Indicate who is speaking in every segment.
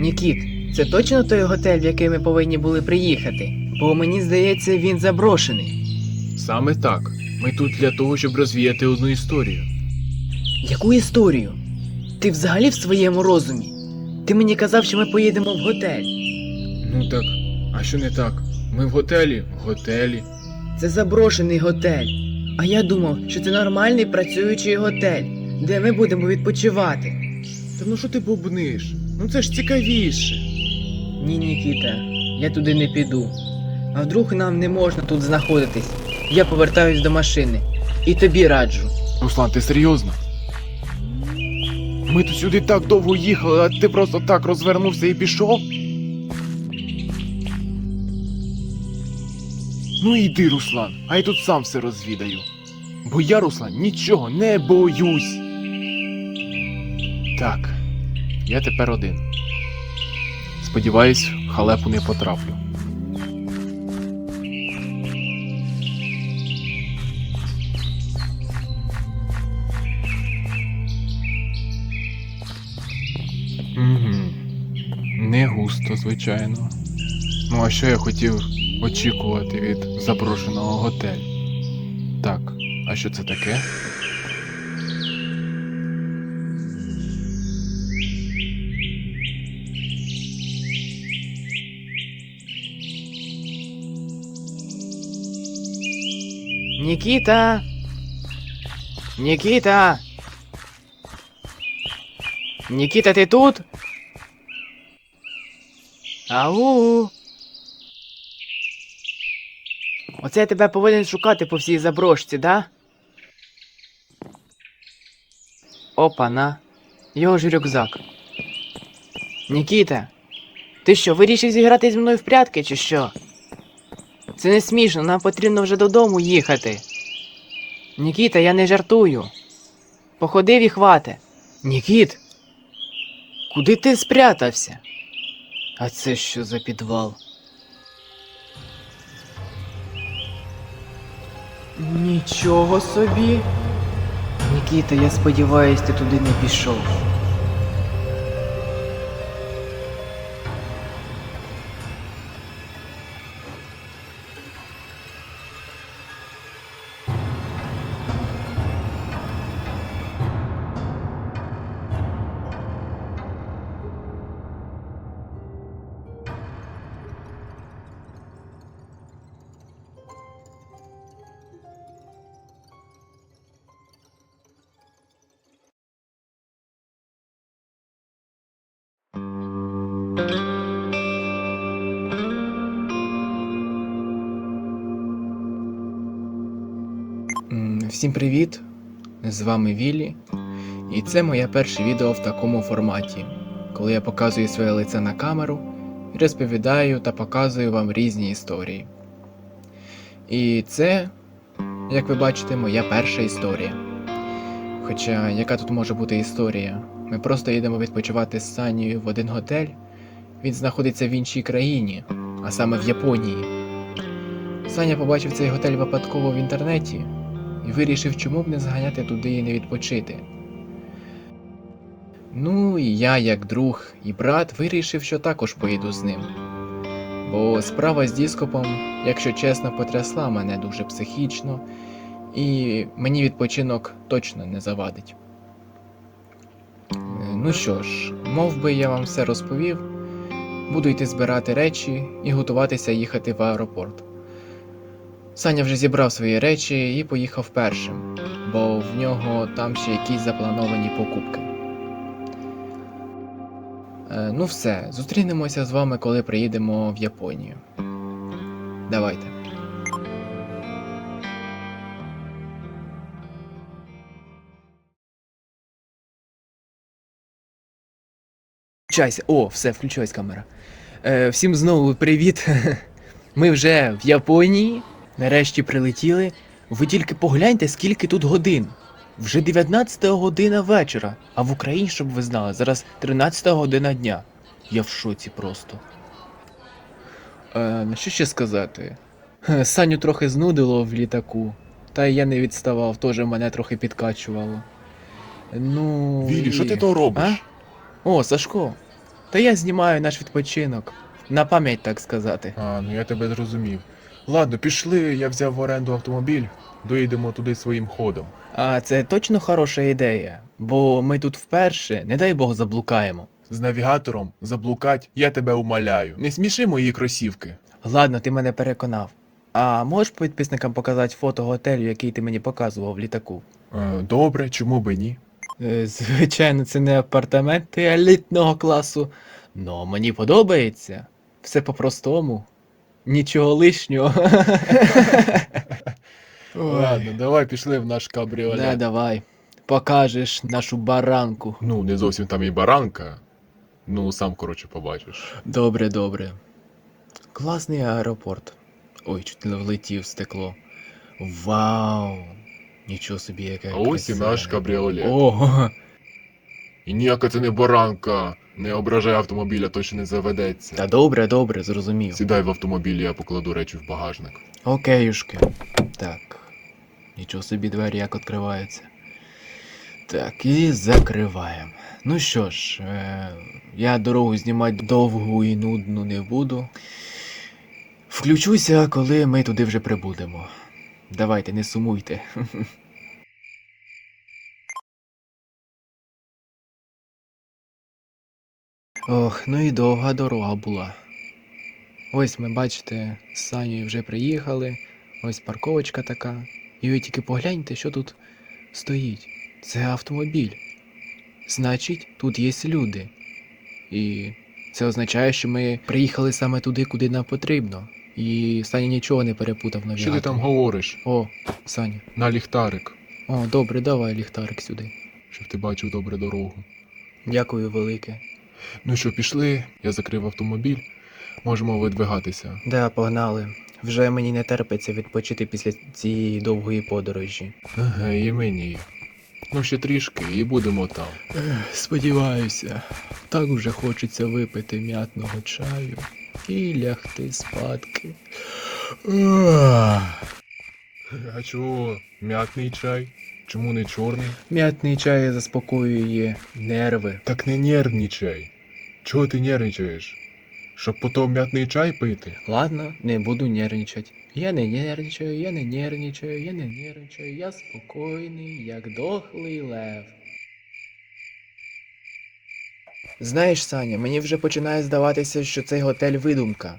Speaker 1: Нікіт, це точно той готель, в який ми повинні були приїхати? Бо мені здається, він заброшений.
Speaker 2: Саме так. Ми тут для того, щоб розвіяти одну історію.
Speaker 1: Яку історію? Ти взагалі в своєму розумі? Ти мені казав, що ми поїдемо в готель.
Speaker 2: Ну так, а що не так? Ми в готелі? В готелі.
Speaker 1: Це заброшений готель. А я думав, що це нормальний працюючий готель, де ми будемо відпочивати.
Speaker 2: Та ну що ти бубниш? Ну це ж цікавіше.
Speaker 1: Ні, Нікіта, я туди не піду. А вдруг нам не можна тут знаходитись? Я повертаюсь до машини. І тобі раджу.
Speaker 2: Руслан, ти серйозно? Ми тут сюди так довго їхали, а ти просто так розвернувся і пішов? Ну йди, Руслан, а я тут сам все розвідаю. Бо я, Руслан, нічого не боюсь. Так, я тепер один. Сподіваюсь, в халепу не потраплю. Угу. Не густо, звичайно. Ну а що я хотів очікувати від заброшеного готелю? Так, а що це таке?
Speaker 1: Нікіта! Нікіта! Нікіта, ти тут? Ау! Оце я тебе повинен шукати по всій заброшці, да? Опа-на. Його ж рюкзак. Нікіта, ти що, вирішив зіграти зі мною в прятки чи що? Це не смішно, нам потрібно вже додому їхати. Нікіта, я не жартую. Походив і хвате. Нікіт. Куди ти спрятався? А це що за підвал? Нічого собі. Нікіта, я сподіваюсь, ти туди не пішов.
Speaker 2: Всім привіт! З вами Віллі. І це моє перше відео в такому форматі, коли я показую своє лице на камеру і розповідаю та показую вам різні історії. І це, як ви бачите, моя перша історія. Хоча яка тут може бути історія? Ми просто їдемо відпочивати з Санією в один готель. Він знаходиться в іншій країні, а саме в Японії. Саня побачив цей готель випадково в інтернеті і вирішив, чому б не зганяти туди і не відпочити. Ну і я, як друг і брат, вирішив, що також поїду з ним. Бо справа з діскопом, якщо чесно, потрясла мене дуже психічно, і мені відпочинок точно не завадить. Ну що ж, мов би я вам все розповів, буду йти збирати речі і готуватися їхати в аеропорт. Саня вже зібрав свої речі і поїхав першим, бо в нього там ще якісь заплановані покупки. Е, ну все, зустрінемося з вами, коли приїдемо в Японію. Давайте.
Speaker 1: Включайся. О, все, включилась камера. Е, всім знову привіт. Ми вже в Японії. Нарешті прилетіли. Ви тільки погляньте, скільки тут годин. Вже 19 година вечора. А в Україні, щоб ви знали, зараз 13 година дня. Я в шоці просто.
Speaker 2: Е, що ще сказати? Саню трохи знудило в літаку, та й я не відставав, теж мене трохи підкачувало. Ну.
Speaker 3: Віллі, що ти то робиш?
Speaker 2: А? О, Сашко. Та я знімаю наш відпочинок. На пам'ять, так сказати.
Speaker 3: А, ну я тебе зрозумів. Ладно, пішли, я взяв в оренду автомобіль, доїдемо туди своїм ходом.
Speaker 2: А це точно хороша ідея, бо ми тут вперше, не дай Бог, заблукаємо.
Speaker 3: З навігатором заблукать, я тебе умоляю. Не сміши мої кросівки.
Speaker 2: Ладно, ти мене переконав. А можеш підписникам показати фото готелю, який ти мені показував в літаку?
Speaker 3: Е, добре, чому би ні?
Speaker 2: Е, Звичайно, це не апартаменти елітного класу. Но мені подобається. Все по-простому. Нічого лишнього.
Speaker 3: Ладно, давай пішли в наш кабріолет.
Speaker 2: Да, давай. Покажеш нашу баранку.
Speaker 3: Ну, не зовсім там і баранка. Ну, сам, коротше, побачиш.
Speaker 2: Добре, добре. Класний аеропорт. Ой, чуть не влетів в стекло. Вау! Нічого собі, яке.
Speaker 3: А ось і наш кабріолет.
Speaker 2: Ого!
Speaker 3: І ніяка це не баранка. Не ображай автомобіля, точно не заведеться.
Speaker 2: Та добре, добре, зрозумів.
Speaker 3: Сідай в автомобіль, я покладу речі в багажник.
Speaker 2: Окейушки. Так. Нічого собі двері як відкриваються. Так, і закриваємо. Ну що ж, е, я дорогу знімати довгу і нудну не буду. Включуся, коли ми туди вже прибудемо. Давайте, не сумуйте. Ох, ну і довга дорога була. Ось ми бачите, з Санєю вже приїхали. Ось парковочка така. І ви тільки погляньте, що тут стоїть. Це автомобіль. Значить, тут є люди. І це означає, що ми приїхали саме туди, куди нам потрібно. І Саня нічого не перепутав на
Speaker 3: Що ти там говориш?
Speaker 2: О, Саня.
Speaker 3: На ліхтарик,
Speaker 2: О, добре, давай ліхтарик сюди.
Speaker 3: щоб ти бачив добре дорогу.
Speaker 2: Дякую велике.
Speaker 3: Ну що, пішли, я закрив автомобіль, можемо видвигатися.
Speaker 2: Да, погнали. Вже мені не терпиться відпочити після цієї довгої подорожі.
Speaker 3: Ага, і мені. Ну ще трішки і будемо там.
Speaker 2: Сподіваюся, так уже хочеться випити м'ятного чаю і лягти спадки.
Speaker 3: А чого м'ятний чай? Чому не чорний?
Speaker 2: М'ятний чай заспокоює нерви.
Speaker 3: Так не нервничай. Чого ти нервничаєш? Щоб потім м'ятний чай пити?
Speaker 2: Ладно, не буду нервничати. Я не нервничаю, я не нервничаю, я не нервничаю, я спокійний, як дохлий лев. Знаєш, Саня, мені вже починає здаватися, що цей готель видумка.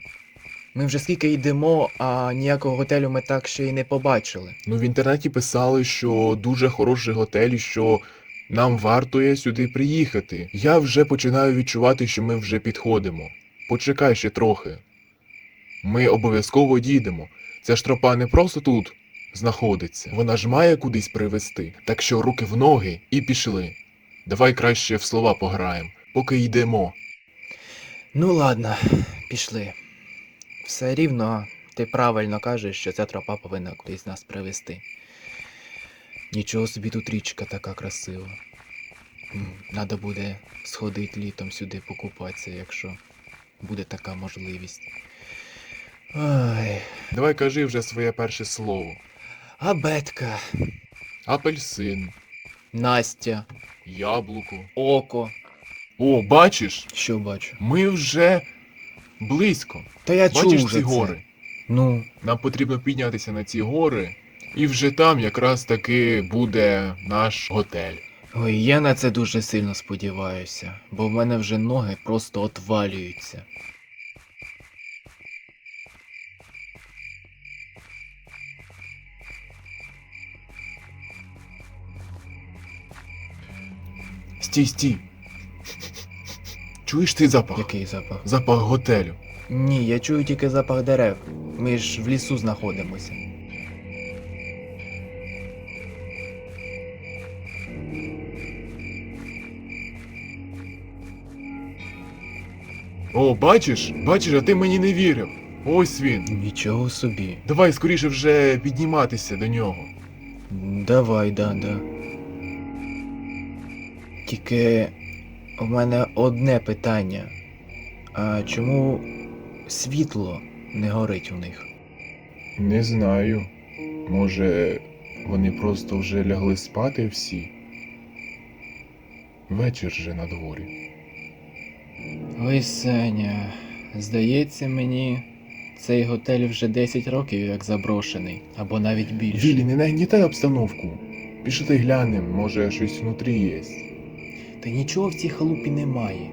Speaker 2: Ми вже скільки йдемо, а ніякого готелю ми так ще й не побачили.
Speaker 3: Ну в інтернеті писали, що дуже хороший готель, і що нам варто є сюди приїхати. Я вже починаю відчувати, що ми вже підходимо. Почекай ще трохи. Ми обов'язково дійдемо. Ця ж тропа не просто тут знаходиться, вона ж має кудись привести. Так що руки в ноги і пішли. Давай краще в слова пограємо, поки йдемо.
Speaker 2: Ну ладно, пішли. Все рівно ти правильно кажеш, що ця тропа повинна кудись нас привести. Нічого собі тут річка така красива. Надо буде сходити літом сюди покупатися, якщо буде така можливість. Ой.
Speaker 3: Давай кажи вже своє перше слово.
Speaker 2: Абетка,
Speaker 3: Апельсин,
Speaker 2: Настя,
Speaker 3: яблуко.
Speaker 2: око.
Speaker 3: О, бачиш?
Speaker 2: Що бачу?
Speaker 3: Ми вже близько.
Speaker 2: Та я чув
Speaker 3: Бачиш
Speaker 2: вже
Speaker 3: ці
Speaker 2: це.
Speaker 3: гори?
Speaker 2: Ну,
Speaker 3: Нам потрібно піднятися на ці гори, і вже там якраз таки буде наш готель.
Speaker 2: ой, я на це дуже сильно сподіваюся, бо в мене вже ноги просто отвалюються.
Speaker 3: Стій, стій. Чуєш цей запах?
Speaker 2: Який запах?
Speaker 3: Запах готелю.
Speaker 2: Ні, я чую тільки запах дерев. Ми ж в лісу знаходимося.
Speaker 3: О, бачиш? Бачиш, а ти мені не вірив. Ось він.
Speaker 2: Нічого собі.
Speaker 3: Давай скоріше вже підніматися до нього.
Speaker 2: Давай, да, да. Тільки у мене одне питання. А чому світло не горить у них?
Speaker 3: Не знаю. Може, вони просто вже лягли спати всі. Вечір же на дворі.
Speaker 2: Ой, Сеня, здається мені, цей готель вже 10 років як заброшений, або навіть більше.
Speaker 3: Віллі, не нагнітай обстановку. Пішли глянем, може щось внутрі є.
Speaker 2: Та нічого в цій халупі немає.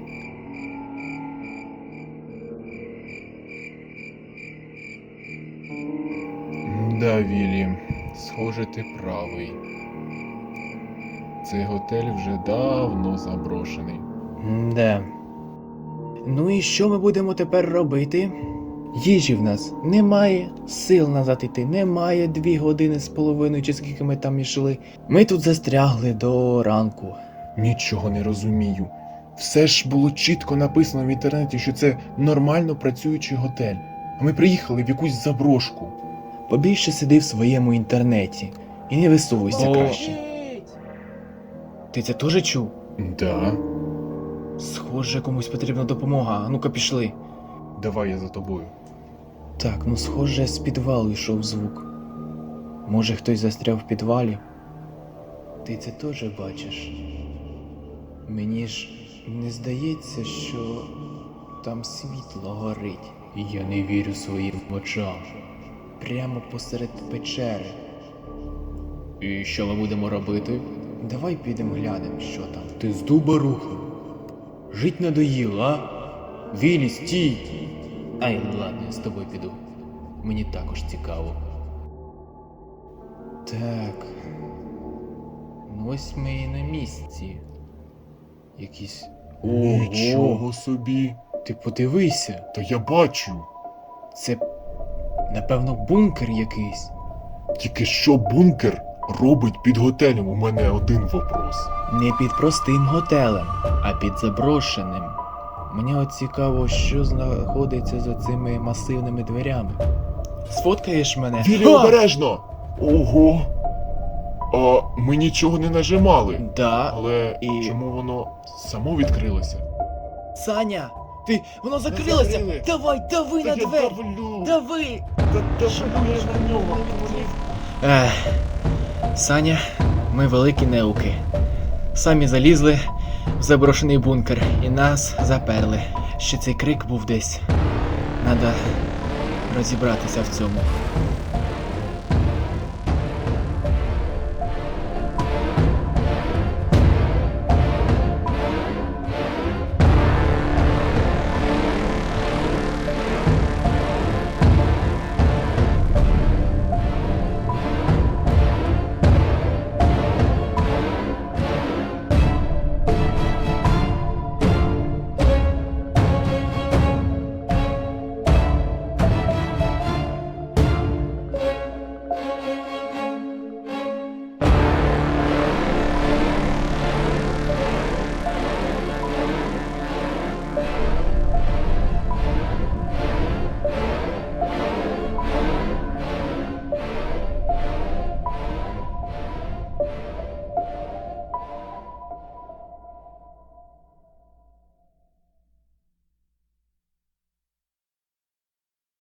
Speaker 3: Да, Віллі, схоже, ти правий. Цей готель вже давно заброшений.
Speaker 2: Да. Ну і що ми будемо тепер робити? Їжі в нас немає, сил назад іти немає дві години з половиною, чи скільки ми там ішли. Ми тут застрягли до ранку.
Speaker 3: Нічого не розумію. Все ж було чітко написано в інтернеті, що це нормально працюючий готель. А ми приїхали в якусь заброшку.
Speaker 2: Побільше сиди в своєму інтернеті і не висовуйся
Speaker 4: О.
Speaker 2: краще. Ти це теж чув?
Speaker 3: Да.
Speaker 2: Схоже, комусь потрібна допомога. А ну-ка пішли.
Speaker 3: Давай я за тобою.
Speaker 2: Так, ну схоже, з підвалу йшов звук. Може, хтось застряв в підвалі? Ти це теж бачиш? Мені ж не здається, що там світло горить. Я не вірю своїм очам. Прямо посеред печери. І що ми будемо робити? Давай підемо глянемо, що там. Ти з дуба рухав. Жить надоїло, а? Вілі, стій! Ай, ладно, я з тобою піду. Мені також цікаво. Так. Ну ось ми і на місці. Якісь.
Speaker 3: Нічого собі.
Speaker 2: Ти подивися,
Speaker 3: Та я бачу.
Speaker 2: це напевно бункер якийсь.
Speaker 3: Тільки що бункер робить під готелем? У мене один вопрос.
Speaker 2: Не під простим готелем, а під заброшеним. Мені от цікаво, що знаходиться за цими масивними дверями. Сфоткаєш мене?
Speaker 3: Вілі, обережно! Ого! А ми нічого не нажимали.
Speaker 2: Да.
Speaker 3: Але
Speaker 2: І-
Speaker 3: чому воно само відкрилося?
Speaker 2: Саня! Ти. Воно закрилося!
Speaker 3: закрили.
Speaker 2: Давай, дави на двері!
Speaker 3: давлю!
Speaker 2: Дави!
Speaker 3: Та давлю я на нього!
Speaker 2: Ех, Саня, ми великі неуки. Самі залізли в заброшений бункер і нас заперли. Ще цей крик був десь. Надо розібратися в цьому.